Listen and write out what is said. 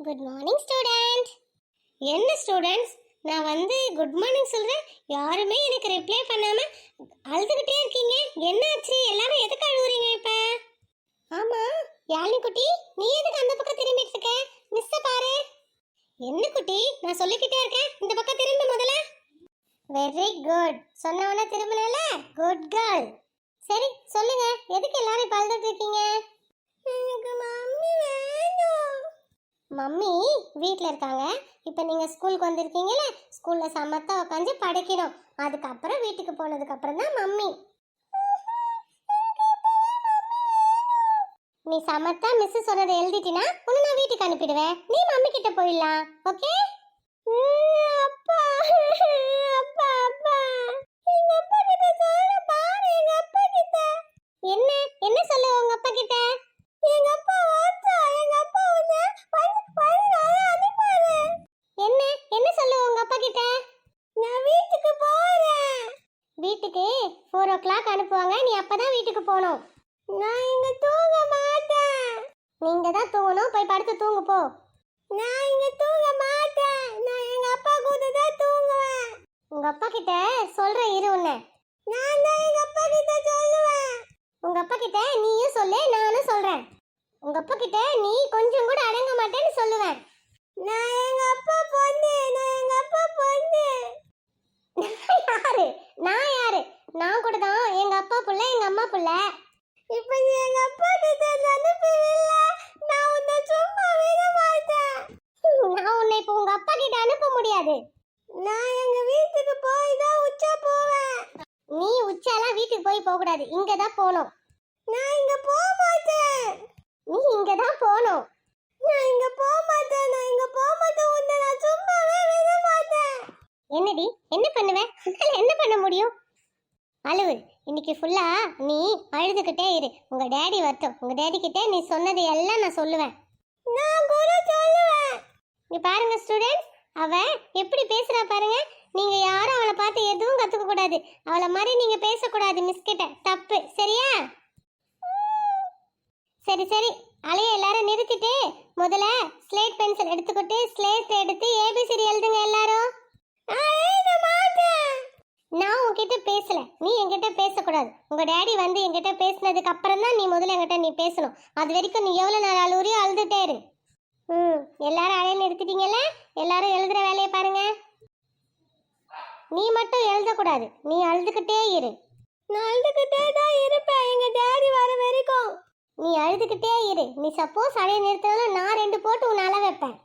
Good morning student என்ன students நான் வந்து குட் மார்னிங் சொல்கிறேன் யாருமே எனக்கு ரிப்ளை பண்ணாமல் அழுதுகிட்டே இருக்கீங்க. என்னாச்சு எல்லாரும் எதுக்கு அழுகுறீங்க இப்போ? ஆமாம் யாழினி குட்டி நீ எதுக்கு அந்த பக்கம் திரும்பிட்டு இருக்க? மிஸ்ஸை பாரு. என்ன குட்டி? நான் சொல்லிக்கிட்டே இருக்கேன். இந்த பக்கம் திரும்ப முதல்ல. வெரி குட் சொன்னவன திரும்பினல குட் கேர்ள் சரி சொல்லுங்க. எதுக்கு எல்லாரும் இப்போ அழுதுட்டு இருக்கீங்க? மம்மி வீட்டில் இருக்காங்க. இப்போ நீங்கள் ஸ்கூலுக்கு வந்திருக்கீங்களே ஸ்கூலில் சமத்தா உட்காந்து படிக்கணும். அதுக்கப்புறம் வீட்டுக்கு போனதுக்கப்புறம் தான் மம்மி. நீ சமத்தா மிஸ் சொன்னதை எழுதிட்டினா உன்னை நான் வீட்டுக்கு அனுப்பிடுவேன். நீ மம்மி கிட்ட போயிடலாம் ஓகே அப்பா அப்பா அப்பா எங்க அப்பா கிட்ட சொல்ல பாரு எங்க அப்பா கிட்ட என்ன என்ன சொல்லு உங்க அப்பா கிட்ட எங்க அப்பா வாத்தா எங்க அப்பா வந்து வந்து வந்து அனுப்பாரு என்ன என்ன சொல்லு உங்க அப்பா கிட்ட நான் வீட்டுக்கு போறேன். வீட்டுக்கு ஃபோர் ஓ கிளாக் அனுப்புவாங்க. நீ அப்பதான் வீட்டுக்கு போகணும். நான் இங்க தூங்க மாட்டேன். நீங்க தான் தூங்கணும். போய் படுத்து தூங்கு போ. நான் இங்க தூங்க மாட்டேன். நான் எங்க அப்பா கூட தான் தூங்குவேன். உங்க அப்பா கிட்ட சொல்றேன் இரு உன்னை. நான் தான் எங்க அப்பா கிட்ட சொல்லுவேன். உங்க அப்பா கிட்ட நீயும் சொல்லு நானும் சொல்றேன். உங்க அப்பா கிட்ட நீ கொஞ்சம் கூட அடங்க மாட்டேன்னு சொல்லுவேன். நான் நான் கூட தான் எங்க அப்பா புள்ள எங்க அம்மா புள்ள. இப்ப எங்க அப்பா கிட்ட அனுப்பவில்ல நான் உன்னை சும்மா விட மாட்டேன். நான் உன்னை இப்ப உங்க அப்பா கிட்ட அனுப்ப முடியாது. நான் எங்க வீட்டுக்கு போய் தான் உச்சா போவேன். நீ உச்சாலாம் வீட்டுக்கு போய் போக கூடாது இங்க தான் போகணும் நான் இங்க போக மாட்டேன். நீ இங்க தான் போகணும் நான் இங்க போக மாட்டேன். நான் இங்க போக மாட்டேன். உன்னை நான் சும்மாவே விட மாட்டேன். என்னடி? என்ன பண்ணுவ? உன்னால என்ன பண்ண முடியும்? அழுவு இன்னைக்கு ஃபுல்லா நீ அழுதுகிட்டே இரு. உங்க டேடி வரட்டும் உங்க டேடி கிட்ட நீ சொன்னதை எல்லாம் நான் சொல்லுவேன். நான் கூட சொல்லுவேன். இங்க பாருங்க ஸ்டூடெண்ட்ஸ் அவ எப்படி பேசுறா பாருங்க. நீங்க யாரும் அவளை பார்த்து எதுவும் கத்துக்க கூடாது. அவளை மாதிரி நீங்க பேசக்கூடாது மிஸ் கிட்ட. தப்பு. சரியா? சரி சரி. அலைய எல்லாரும் நிறுத்திட்டு முதல்ல ஸ்லேட் பென்சில் எடுத்துக்கிட்டு ஸ்லேட் எடுத்து ஏபிசிடி எழுதுங்க எல்லாரும். என்கிட்ட பேசல. நீ என்கிட்ட பேசக்கூடாது. உங்க டேடி வந்து என்கிட்ட பேசினதுக்கு அப்புறம் தான் நீ முதல்ல என்கிட்ட நீ பேசணும். அது வரைக்கும் நீ எவ்வளவு நாள் அழுவுறியோ அழுதுட்டே இரு. ம் எல்லாரும் அலைய நிறுத்திட்டீங்கல்ல? எல்லாரும் எழுதுற வேலையை பாருங்க. நீ மட்டும் எழுதக்கூடாது. நீ அழுதுகிட்டே இரு. நான் அழுதுகிட்டே தான் இருப்பேன். எங்க டேடி வர வரைக்கும். நீ அழுதுகிட்டே இரு. நீ சப்போஸ் அழைய நிறுத்தினாலும் நான் ரெண்டு போட்டு உன்னால வைப்பேன்.